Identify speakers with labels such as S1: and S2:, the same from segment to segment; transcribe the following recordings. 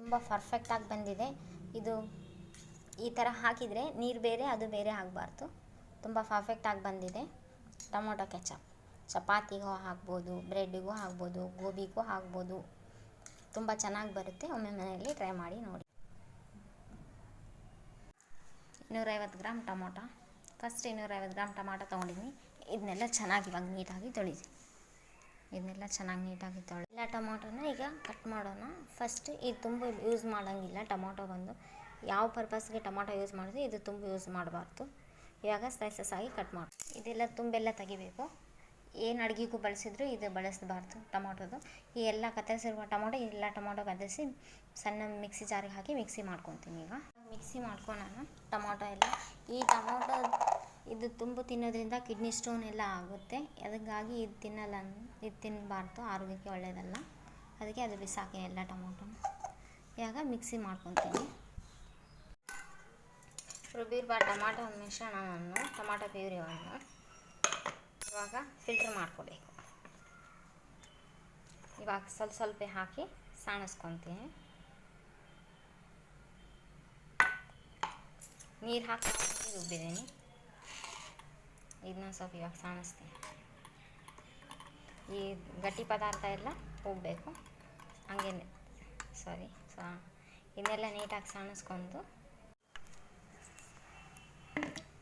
S1: ತುಂಬ ಪರ್ಫೆಕ್ಟಾಗಿ ಬಂದಿದೆ. ಇದು ಈ ಥರ ಹಾಕಿದರೆ ನೀರು ಬೇರೆ, ಅದು ಬೇರೆ ಆಗಬಾರ್ದು. ತುಂಬ ಪರ್ಫೆಕ್ಟಾಗಿ ಬಂದಿದೆ. Tomato ketchup. ಚಪಾತಿಗೂ ಹಾಕ್ಬೋದು ಬ್ರೆಡ್ಡಿಗೂ ಹಾಕ್ಬೋದು ಗೋಬಿಗೂ ಹಾಕ್ಬೋದು ತುಂಬ ಚೆನ್ನಾಗಿ ಬರುತ್ತೆ. ಒಮ್ಮೆ ಮನೆಯಲ್ಲಿ ಟ್ರೈ ಮಾಡಿ ನೋಡಿ. ಇನ್ನೂರೈವತ್ತು ಗ್ರಾಮ್ ಟೊಮೊಟೊ. ಫಸ್ಟ್ ಇನ್ನೂರೈವತ್ತು ಗ್ರಾಮ್ ಟೊಮೊಟೊ ತೊಗೊಂಡಿದ್ದೀನಿ. ಇದನ್ನೆಲ್ಲ ಚೆನ್ನಾಗಿ ಇವಾಗ ನೀಟಾಗಿ ತೊಳಿತೀನಿ. ಇದನ್ನೆಲ್ಲ ಚೆನ್ನಾಗಿ ನೀಟಾಗಿ ತೊಳೆ ಎಲ್ಲ ಟೊಮೊಟೊನ ಈಗ ಕಟ್ ಮಾಡೋಣ. ಫಸ್ಟ್ ಇದು ತುಂಬ ಯೂಸ್ ಮಾಡೋಂಗಿಲ್ಲ ಟೊಮೊಟೊ ಬಂದು. ಯಾವ ಪರ್ಪಸ್ಗೆ ಟೊಮೊಟೊ ಯೂಸ್ ಮಾಡಿದ್ರೆ ಇದು ತುಂಬ ಯೂಸ್ ಮಾಡಬಾರ್ದು. ಇವಾಗ ಸ್ಲೈಸಸ್ ಆಗಿ ಕಟ್ ಮಾಡಿ. ಇದೆಲ್ಲ ತುಂಬೆಲ್ಲ ತೆಗಿಬೇಕು. ಏನು ಅಡುಗೆಗೂ ಬಳಸಿದ್ರು ಇದು ಬಳಸಬಾರ್ದು ಟೊಮೊಟೊದು. ಈ ಎಲ್ಲ ಕತ್ತರಿಸಿರುವ ಟೊಮೊಟೊ ಎಲ್ಲ ಟೊಮೊಟೊ ಕತ್ತರಿಸಿ ಸಣ್ಣ ಮಿಕ್ಸಿ ಜಾರಿಗೆ ಹಾಕಿ ಮಿಕ್ಸಿ ಮಾಡ್ಕೊತೀನಿ ಈಗ. ಮಿಕ್ಸಿ ಮಾಡ್ಕೊಳ್ಳೋಣ ಟೊಮೊಟೊ ಎಲ್ಲ. ಈ ಟೊಮೊಟೊ ಇದು ತುಂಬು ತಿನ್ನೋದ್ರಿಂದ ಕಿಡ್ನಿ ಸ್ಟೋನ್ ಎಲ್ಲ ಆಗುತ್ತೆ. ಅದಕ್ಕಾಗಿ ಇದು ತಿನ್ನಲ್ಲ ಇದು ತಿನ್ನಬಾರ್ದು ಆರೋಗ್ಯಕ್ಕೆ ಒಳ್ಳೆಯದಲ್ಲ ಅದಕ್ಕೆ ಅದು ಬಿಸಾಕಿ ಎಲ್ಲ ಟೊಮೊಟೊನ ಇವಾಗ ಮಿಕ್ಸಿ ಮಾಡ್ಕೊತೀನಿ. ರುಬ್ಬಿರುವ ಟೊಮಾಟೊ ಮಿಶ್ರಣವನ್ನು, ಟೊಮಾಟೊ ಪ್ಯೂರಿಯನ್ನು ಇವಾಗ ಫಿಲ್ಟ್ರ್ ಮಾಡ್ಕೋಬೇಕು. ಇವಾಗ ಸ್ವಲ್ಪ ಸ್ವಲ್ಪ ಹಾಕಿ ಸಾಣಿಸ್ಕೊತೀನಿ. ನೀರು ಹಾಕಿ ರುಬ್ಬಿದ್ದೀನಿ. ಇದನ್ನ ಸ್ವಲ್ಪ ಇವಾಗ ಸಾಣಿಸ್ತೀನಿ. ಈ ಗಟ್ಟಿ ಪದಾರ್ಥ ಎಲ್ಲ ಹೋಗಬೇಕು. ಹಂಗೇನೆ ಸಾರಿ ಸಾ ಇದನ್ನೆಲ್ಲ ನೀಟಾಗಿ ಸಾಣಿಸ್ಕೊಂಡು.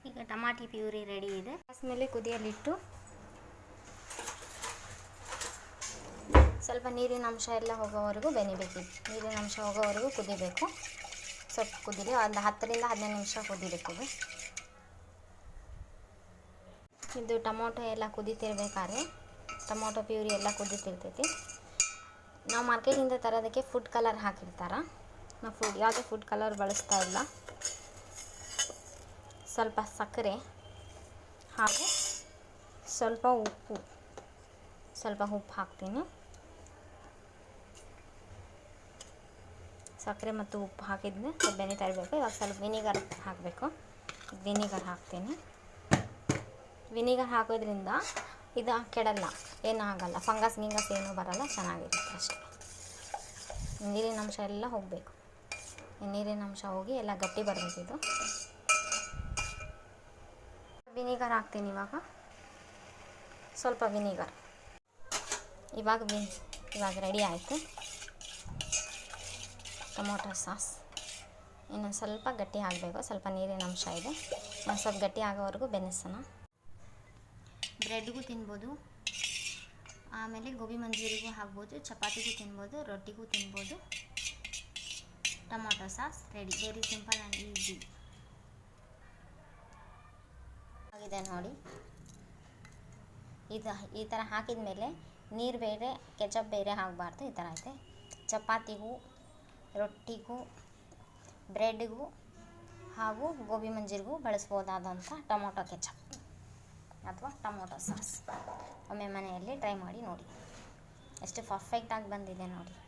S1: ಈಗ ಟಮಾಟಿ ಪ್ಯೂರಿ ರೆಡಿ ಇದೆ. ಮೇಲೆ ಕುದಿಯಲಿಟ್ಟು ಸ್ವಲ್ಪ ನೀರಿನ ಅಂಶ ಎಲ್ಲ ಹೋಗೋವರೆಗೂ ಬೆನಿಬೇಕು. ನೀರಿನ ಅಂಶ ಹೋಗೋವರೆಗೂ ಕುದಿಬೇಕು. ಸ್ವಲ್ಪ ಕುದಿಲಿ ಒಂದು ಹತ್ತರಿಂದ ಹದಿನೈದು ನಿಮಿಷ ಕುದಿಬೇಕು. ಇದು ಟೊಮೊಟೊ ಎಲ್ಲ ಕುದಿತಿರ್ಬೇಕಾದ್ರೆ ಟೊಮೊಟೊ ಪ್ಯೂರಿ ಎಲ್ಲ ಕುದಿತಿರ್ತೈತಿ. ನಾವು ಮಾರ್ಕೆಟಿಂದ ತರೋದಕ್ಕೆ ಫುಡ್ ಕಲರ್ ಹಾಕಿರ್ತಾರೆ. ನಾವು ಫುಡ್ ಯಾವುದೇ ಫುಡ್ ಕಲರ್ ಬಳಸ್ತಾ ಇಲ್ಲ. ಸ್ವಲ್ಪ ಸಕ್ಕರೆ ಹಾಗೂ ಸ್ವಲ್ಪ ಉಪ್ಪು. ಸ್ವಲ್ಪ ಉಪ್ಪು ಹಾಕ್ತೀನಿ. ಸಕ್ಕರೆ ಮತ್ತು ಉಪ್ಪು ಹಾಕಿದ್ಮೇಲೆ ಸ್ವಲ್ಪ ಬೆನೆ ತರಬೇಕು. ಇವಾಗ ಸ್ವಲ್ಪ ವಿನಿಗರ್ ಹಾಕಬೇಕು. ವಿನಿಗರ್ ಹಾಕ್ತೀನಿ. ವಿನಿಗರ್ ಹಾಕೋದ್ರಿಂದ ಇದು ಕೆಡಲ್ಲ ಏನೂ ಆಗಲ್ಲ ಫಂಗಸ್, ಗಿಂಗಸ್ ಏನೂ ಬರಲ್ಲ, ಚೆನ್ನಾಗಿರುತ್ತೆ ಅಷ್ಟೇ. ನೀರಿನ ಅಂಶ ಎಲ್ಲ ಹೋಗಬೇಕು. ನೀರಿನ ಅಂಶ ಹೋಗಿ ಎಲ್ಲ ಗಟ್ಟಿ ಬರಬೇಕು ಇದು. ವಿನಿಗರ್ ಹಾಕ್ತೀನಿ ಇವಾಗ. ಸ್ವಲ್ಪ ವಿನಿಗರ್. ಇವಾಗ ವಿ, ಇವಾಗ ರೆಡಿ ಆಯಿತು. Tomato sauce. ಇನ್ನೊಂದು ಸ್ವಲ್ಪ ಗಟ್ಟಿ ಆಗಬೇಕು. ಸ್ವಲ್ಪ ನೀರಿನ ಅಂಶ ಇದೆ. ಒಂದು ಸ್ವಲ್ಪ ಗಟ್ಟಿ ಆಗೋವರೆಗೂ ಬೆನೆಸೋಣ ಬ್ರೆಡ್ಗೂ ತಿನ್ಬೋದು. ಆಮೇಲೆ ಗೋಬಿ ಮಂಜೂರಿಗೂ ಹಾಕ್ಬೋದು, ಚಪಾತಿಗೂ ತಿನ್ಬೋದು, ರೊಟ್ಟಿಗೂ ತಿನ್ಬೋದು. Tomato sauce ready. Very simple and easy ಆಗಿದೆ ನೋಡಿ. ಇದು ಈ ಥರ ಹಾಕಿದ ಮೇಲೆ ನೀರು ಬೇರೆ ಕೆಚಪ್ ಬೇರೆ ಹಾಕಬಾರ್ದು. ಈ ಥರ ಐತೆ. ಚಪಾತಿಗೂ, ರೊಟ್ಟಿಗೂ ಬ್ರೆಡ್ಗೂ ಹಾಗೂ ಗೋಬಿ ಮಂಜೂರಿಗೂ ಬಳಸ್ಬೋದಾದಂಥ ಟೊಮೊಟೊ ಕೆಚಪ್ ಅಥವಾ ಟೊಮೊಟೊ ಸಾಸ್. ಒಮ್ಮೆ ಮನೆಯಲ್ಲಿ ಟ್ರೈ ಮಾಡಿ ನೋಡಿ. ಎಷ್ಟು ಪರ್ಫೆಕ್ಟಾಗಿ ಬಂದಿದೆ ನೋಡಿ.